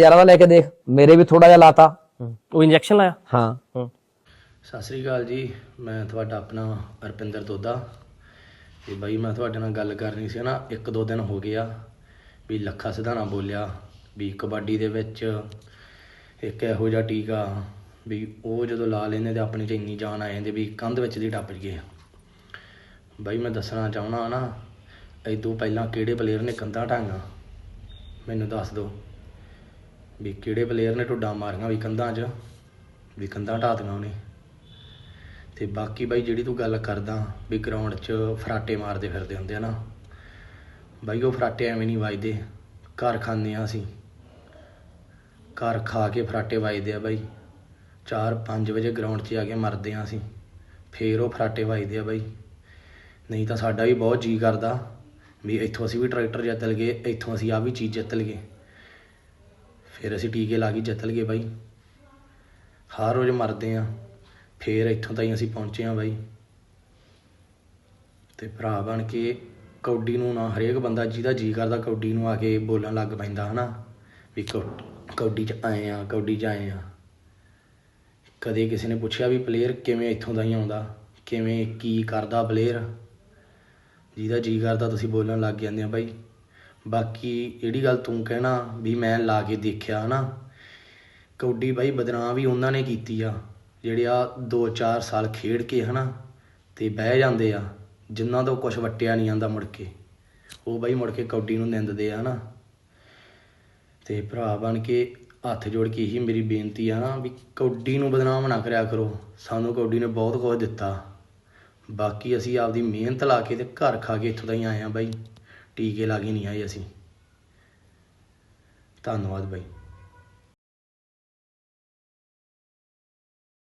ਯਾਰਾਂ ਦਾ ਲੈ ਕੇ ਦੇਖ ਮੇਰੇ ਵੀ ਥੋੜਾ ਜਿਹਾ ਲਾਤਾ। ਉਹ ਇੰਜੈਕਸ਼ਨ ਲਾਇਆ? ਹਾਂ। ਸਤਿ ਸ੍ਰੀ ਅਕਾਲ ਜੀ ਮੈਂ ਤੁਹਾਡਾ ਆਪਣਾ ਅਰਪਿੰਦਰ ਦੋਦਾ। ਤੇ ਬਾਈ ਮੈਂ ਤੁਹਾਡੇ ਨਾਲ ਗੱਲ ਕਰਨੀ ਸੀ ਨਾ ਇੱਕ ਦੋ ਦਿਨ ਹੋ ਗਿਆ ਵੀ ਲੱਖਾ ਸਿਧਾਣਾ ਬੋਲਿਆ ਵੀ ਕਬੱਡੀ ਦੇ ਵਿੱਚ ਇੱਕ ਇਹੋ ਜਿਹਾ ਟੀਕਾ ਵੀ ਉਹ ਜਦੋਂ ਲਾ ਲੈਂਦੇ ਤੇ ਆਪਣੇ ਚ ਇੰਨੀ ਜਾਨ ਆ ਜਾਂਦੀ ਵੀ ਕੰਧ ਵਿੱਚ ਦੀ ਟੱਪ ਜੀਏ ਬਾਈ ਮੈਂ ਦੱਸਣਾ ਚਾਹਣਾ ਨਾ ਇਦੋਂ ਪਹਿਲਾਂ ਕਿਹੜੇ ਪਲੇਅਰ ਨੇ ਕੰਧਾਂ ਢਾਂਗਾ ਮੈਨੂੰ ਦੱਸ ਦਿਓ। ਵੀ ਕਿਹੜੇ ਪਲੇਅਰ ਨੇ ਢੁੱਡਾਂ ਮਾਰੀਆਂ ਵੀ ਕੰਧਾਂ 'ਚ, ਵੀ ਕੰਧਾਂ ਢਾਹ ਦਿੱਤੀਆਂ ਉਹਨੇ। ਤੇ ਬਾਕੀ ਬਾਈ ਜਿਹੜੀ ਤੂੰ ਗੱਲ ਕਰਦਾ ਵੀ ਗਰਾਊਂਡ 'ਚ ਫਰਾਟੇ ਮਾਰਦੇ ਫਿਰਦੇ ਹੁੰਦੇ ਆ ਨਾ, ਬਾਈ ਉਹ ਫਰਾਟੇ ਐਵੇਂ ਨਹੀਂ ਵੱਜਦੇ, ਘਰ ਖਾਂਦੇ ਆ ਅਸੀਂ। ਘਰ ਖਾ ਕੇ ਫਰਾਟੇ ਵੱਜਦੇ ਆ ਬਾਈ। 4-5 ਵਜੇ ਗਰਾਊਂਡ 'ਚ ਆ ਕੇ ਮਰਦੇ ਆ ਅਸੀਂ, ਫੇਰ ਉਹ ਫਰਾਟੇ ਵੱਜਦੇ ਆ ਬਾਈ। ਨਹੀਂ ਤਾਂ ਸਾਡਾ ਵੀ ਬਹੁਤ ਜੀ ਕਰਦਾ ਵੀ ਇੱਥੋਂ ਅਸੀਂ ਵੀ ਟਰੈਕਟਰ ਜਿੱਤ ਲਈਏ, ਇੱਥੋਂ ਅਸੀਂ ਆ ਵੀ ਚੀਜ਼ ਜਿੱਤ ਲਈਏ। ਫਿਰ ਅਸੀਂ ਟੀਕੇ ਲਾ ਕੇ ਜਿੱਤ ਲਈਏ ਬਾਈ। ਹਰ ਰੋਜ਼ ਮਰਦੇ ਆ ਫਿਰ ਇੱਥੋਂ ਤਾਈਂ ਅਸੀਂ ਪਹੁੰਚੇ ਆ ਬਾਈ। ਤੇ ਭਰਾ ਬਣ ਕੇ ਕੌਡੀ ਨੂੰ ਨਾ, ਹਰੇਕ ਬੰਦਾ ਜਿਹਦਾ ਜੀ ਕਰਦਾ ਕੌਡੀ ਨੂੰ ਆ ਕੇ ਬੋਲਣ ਲੱਗ ਪੈਂਦਾ, ਹਨਾ? ਵੀ ਕੌਡੀ ਚ ਆਏ ਆ ਕੌਡੀ ਚ ਆਏ ਆ ਕਦੇ ਕਿਸੇ ਨੇ ਪੁੱਛਿਆ ਵੀ ਪਲੇਅਰ ਕਿਵੇਂ ਇੱਥੋਂ ਦਾ ਹੀ ਆਉਂਦਾ? ਕਿਵੇਂ, ਕੀ ਕਰਦਾ ਪਲੇਅਰ ਜਿਹਦਾ ਜੀ ਕਰਦਾ ਤੁਸੀਂ ਬੋਲਣ ਲੱਗ ਜਾਂਦੇ ਆ ਬਾਈ। ਬਾਕੀ ਜਿਹੜੀ ਗੱਲ ਤੂੰ ਕਹਿਣਾ ਵੀ ਮੈਂ ਲਾ ਕੇ ਦੇਖਿਆ ਹਨਾ ਕੌਡੀ ਬਾਈ ਬਦਨਾਮ ਵੀ ਉਹਨਾਂ ਨੇ ਕੀਤੀ ਆ, ਜਿਹੜੇ ਆ 2-4 ਸਾਲ ਖੇਡ ਕੇ ਹਨਾ, ਤੇ ਬਹਿ ਜਾਂਦੇ ਆ ਜਿਨ੍ਹਾਂ ਤੋਂ ਕੁਝ ਵਟਿਆ ਨਹੀਂ ਜਾਂਦਾ ਮੁੜ ਕੇ। ਉਹ ਬਾਈ ਮੁੜ ਕੇ ਕੌਡੀ ਨੂੰ ਨਿੰਦਦੇ ਆ ਹਨਾ ਤੇ ਭਰਾ ਬਣ ਕੇ ਹੱਥ ਜੋੜ ਕੇ ਇਹੀ ਮੇਰੀ ਬੇਨਤੀ ਆ ਨਾ ਵੀ ਕੌਡੀ ਨੂੰ ਬਦਨਾਮ ਨਾ ਕਰਿਆ ਕਰੋ, ਸਾਨੂੰ ਕੌਡੀ ਨੇ ਬਹੁਤ ਕੁਝ ਦਿੱਤਾ। ਬਾਕੀ ਅਸੀਂ ਆਪਦੀ ਮਿਹਨਤ ਲਾ ਕੇ ਤੇ ਘਰ ਖਾ ਕੇ ਇੱਥੋਂ ਦਾ ਹੀ ਆਏ ਆ ਬਾਈ। ਟੀਕੇ ਲਾ ਕੇ ਨਹੀਂ ਆਏ ਅਸੀਂ। ਧੰਨਵਾਦ ਬਾਈ।